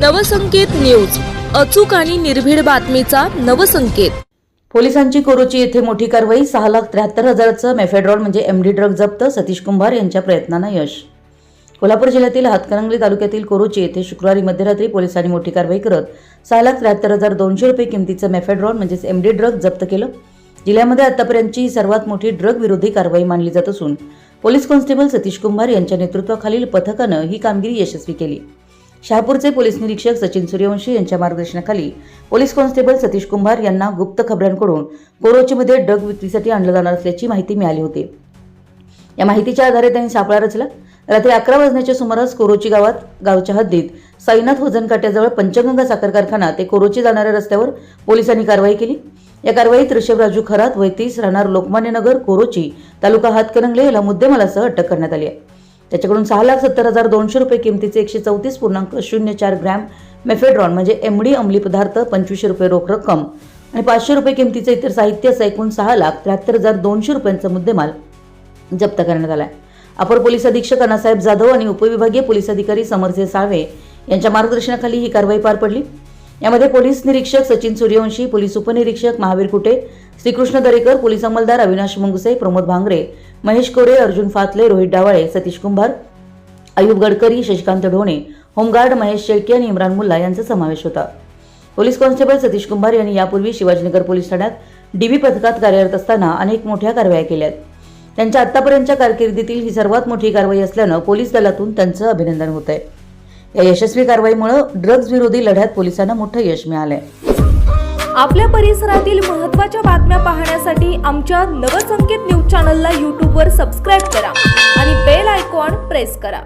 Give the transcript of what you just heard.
Navsanket news. अचूक आणि निर्भीड बातमीचा नवसंकेत. पोलिसांची कोरोची येथे मोठी कारवाई सहा लाख त्र्याहत्तर हजाराचं मेफेड्रॉल म्हणजे एमडी ड्रग जप्त सतीश कुंभार यांच्या प्रयत्नांना यश. कोल्हापूर जिल्ह्यातील हातकणंगले तालुक्यातील कोरोची येथे शुक्रवारी मध्यरात्री पोलिसांनी मोठी कारवाई करत सहा लाख त्र्याहत्तर हजार दोनशे रुपये किमतीचं मेफेड्रॉल म्हणजेच एमडी ड्रग जप्त केलं. जिल्ह्यामध्ये आतापर्यंतची ही सर्वात मोठी ड्रग विरोधी कारवाई मानली जात असून पोलीस कॉन्स्टेबल सतीश कुंभार यांच्या नेतृत्वाखालील पथकानं ही कामगिरी यशस्वी केली. शहापूरचे पोलीस निरीक्षक सचिन सूर्यवंशी यांच्या मार्गदर्शनाखाली पोलीस कॉन्स्टेबल सतीश कुंभार यांना गुप्त खबऱ्यांकडून कोरोचीमध्ये डग विक्रीसाठी आणलं जाणार असल्याची माहिती मिळाली होती. या माहितीच्या आधारे त्यांनी सापळा रचला. रात्री अकरा वाजण्याच्या सुमारास कोरोची गावात गावच्या हद्दीत साईनाथ वजन काट्याजवळ पंचगंगा साखर कारखाना ते कोरोची जाणाऱ्या रस्त्यावर पोलिसांनी कारवाई केली. या कारवाईत ऋषभराजू खरात वैतीस राहणार लोकमान्य नगर कोरोची तालुका हातकणंगले याला मुद्देमालासह अटक करण्यात आली आहे. त्याच्याकडून सहा लाख सत्तर हजार दोनशे रुपये किमतीचे एकशे चौतीस पूर्णांक शून्य चार ग्रॅम मेफेड्रॉन म्हणजे एमडी अंमली पदार्थ पंचवीसशे रुपये रोख रक्कम आणि पाचशे रुपये किमतीचे इतर साहित्य असं एकूण सहा लाख त्र्याहत्तर हजार दोनशे रुपयांचा मुद्देमाल जप्त करण्यात आला आहे अपर पोलीस अधीक्षक अण्णासाहेब जाधव आणि उपविभागीय पोलीस अधिकारी समरसे साळवे यांच्या मार्गदर्शनाखाली ही कारवाई पार पडली. यामध्ये पोलीस निरीक्षक सचिन सूर्यवंशी पोलीस उपनिरीक्षक महावीर कुटे श्रीकृष्ण दरेकर पोलीस अंमलदार अविनाश मुंगसे प्रमोद भांगरे महेश कोरे अर्जुन फातले रोहित डावाळे सतीश कुंभार अयुब गडकरी शशिकांत ढोणे होमगार्ड महेश शेळके आणि इम्रान मुल्ला यांचा समावेश होता. पोलीस कॉन्स्टेबल सतीश कुंभार यांनी यापूर्वी शिवाजीनगर पोलीस ठाण्यात डीबी पथकात कार्यरत असताना अनेक मोठ्या कारवाया केल्यात. त्यांच्या आतापर्यंतच्या कारकिर्दीतील ही सर्वात मोठी कारवाई असल्यानं पोलीस दलातून त्यांचं अभिनंदन होत आहे या यशस्वी कारवाईमुळे ड्रग्ज विरोधी लढ्यात पोलिसांना मोठं यश मिळालंय. आपल्या परिसरातील महत्त्वाच्या बातम्या पाहण्यासाठी आमच्या नवसंकेत न्यूज चॅनलला यूट्यूबवर सबस्क्राईब करा आणि बेल आयकॉन प्रेस करा.